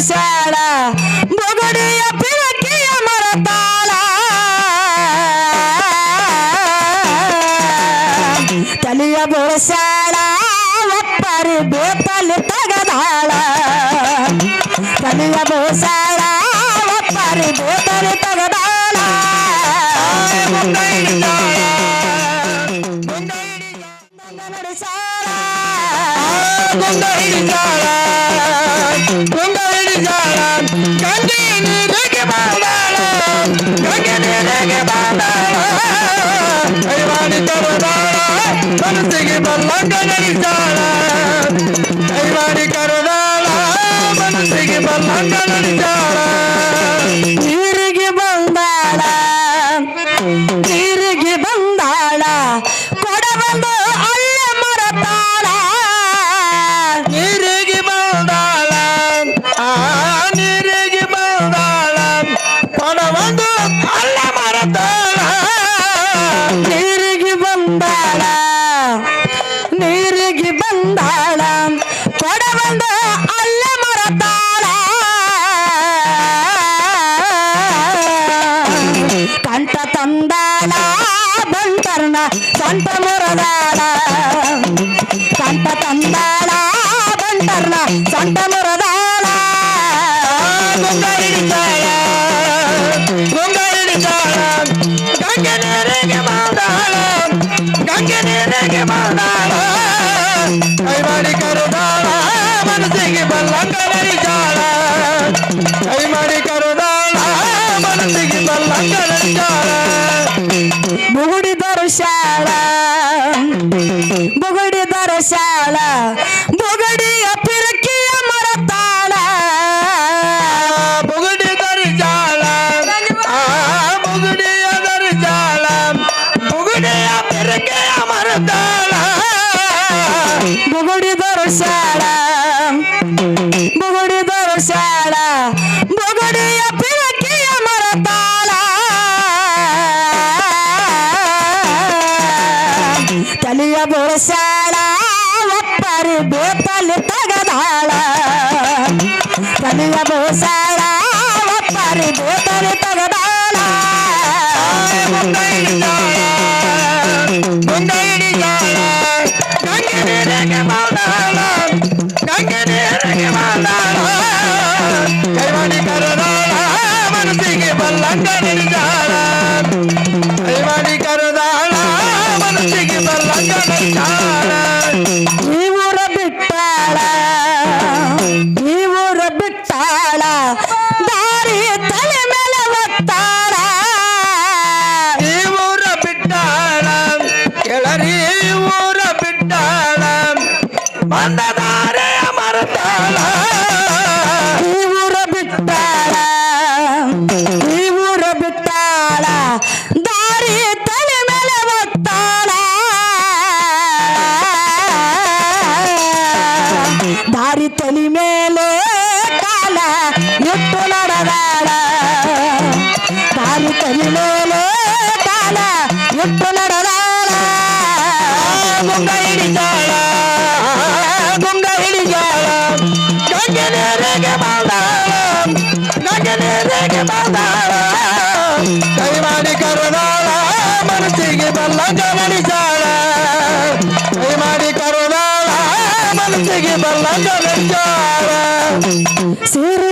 சேல முகடிய பிறக்கிய மரத்தாள. தலிய போல சேல ஒப்பரு பேத்தல் தகதாள. ಹಿಡಿದಾಳ ಗಂಗೆ ನೀರಿಗೆ ಮನಸ್ಸಿಗೆ ಬಲ್ಲಂಗ ನಡೆಸಾಳ ಕೈವಾಡಿ ಕರೆದಾಳ. ಮನಸ್ಸಿಗೆ ಬಲ್ಲಂಗ ನಡಿತಾಳ ಬಂದಾಳ ನೀರಿಗೆ ಬಂದಾಳ ಕೊಡ ಬಂದು ಅಲ್ಲ ಮರತಾಳ ಕಂಠ ತಂದಾಳ ಬಂಟರ್ನ ಕಂಠ ಮುರದಾಳ ಕಂಠ ತಂದಾಳ ಬಂಟರ್ನ ಕಂಠ ಮುರದಾಳ ನೀರಿಗೆ ಕೈಮಾಡಿ ಕರೆದಾಳ ಮನಸ್ಸಿಗೆ ಬಲ್ಲಂಗ ನಡಿತಾಳ ಕೈ ಮಾಡಿ ಕರೆದಾಳ ಮನಸ್ಸಿಗೆ ಬಲ್ಲಂಗ ನಡಿತಾಳ ಬುಗುಡಿ ಶಾಳ ಬುಗುಡಿದರು ಶಾಳ ಬುಗುಡಿಯ ಪಿರಕಿಯ ಮರತಾಳ ಬುಗುಡಿದರು ಜಾಳ ಬುಗುಡಿಯ ದರಿಜಾಳ. yourself. ಮಾಡಿ ಕರೆದಾಳ ಮನಸ್ಸಿಗೆ ಬಲ್ಲಂಗ ನಿಡಿದಾಳ ಈ ಊರ ಬಿಟ್ಟಾಳ ಈ ಊರ ಬಿಟ್ಟಾಳ ದಾರಿ ತಲೆ ಮೇಲೆ ಒತ್ತಾಳ ಈ ಊರ ಬಿಟ್ಟಾಳ ಕೆಳರಿ ಊರ ಬಿಟ್ಟಾಳ ಬಂದ ದಾರೆಯ ಮರತಾಳ ಈ ಊರ ಬಿಟ್ಟಾಳ ದಾರಿ ತಲಿ ಮೇಲೆ ಕಾಲ ಇಟ್ಟು ನಡೆದಾಳ. ದಾರಿ ತಲಿ ಮೇಲೆ ಕಾಲ ಇಟ್ಟು ನಡೆದಾಳ. ಗುಂಗ ಹಿಡಿದಾಳ ಗುಂಗ ಹಿಡಿದಾಳ. ಗಂಗೆ ನೀರಿಗೆ ಬಾದಾಳ ಗಂಗೆ ನೀರಿಗೆ ಬಾದಾಳ ಕೈ ಮಾಡಿ ಕರೆದಾಳ, ಮನಸ್ಸಿಗೆ ಬಲ್ಲ ನಡಿಸಾಳ ಕೈ ಮನಸ್ಸಿಗೆ ಬಲ್ಲ ನಡಿಸಾಳ ಸೀರೆ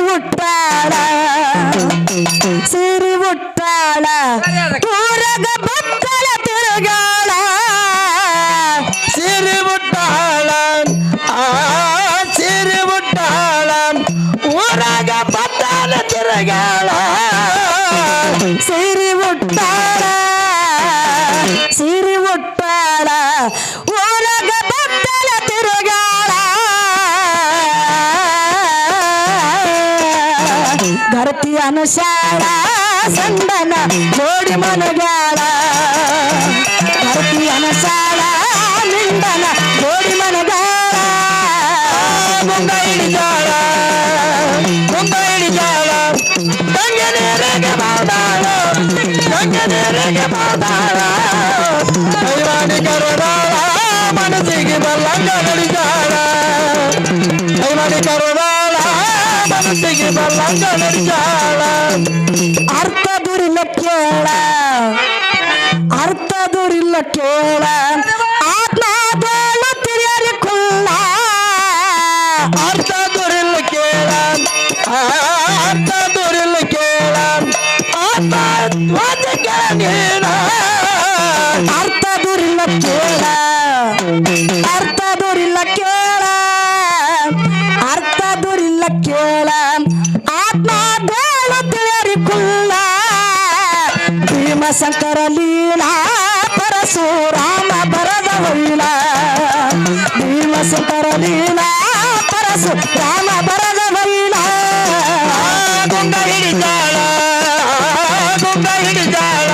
ಗರತಿ ಸಂದನ ನೋಡಿ ಮನಗಾಳ. ಗರತಿ ಅನುಸಾರ ನಿಂದನ ನೋಡಿ ಮನಗಾಳ. ಮುಂದ ಹಿಡಿದಾಳ ಮುಂದ ಹಿಡಿದಾಳ ಗಂಗೆ ನೀರಿಗೆ ಬಾದಾಳ ಗಂಗೆ ನೀರಿಗೆ ಬಾದಾಳ ಕರೆದಾಳ ಮನಸ್ಸಿಗೆ ಬಲ್ಲಂಗ ನಡಿದಾಳ ಕೈವಾಣಿ சரட்டுக்கு வெள்ளம் கலடிச்சாள அர்த்ததுரில்ல கேள. அர்த்ததுரில்ல கேள. அர்த்ததுரில்ல கேள. ಭೀಮಶಂಕರ ಲೀಲಾ ಪರಶುರಾಮ ಬರದ ಹೊಯ್ಲ. ಭೀಮಶಂಕರ ಲೀಲಾ ಪರಶುರಾಮ ಬರದ ಹೊಯ್ಲ. ಗುಂಡ ಹಿಡಿದಾಳ ಗುಂಡ ಹಿಡಿದಾಳ.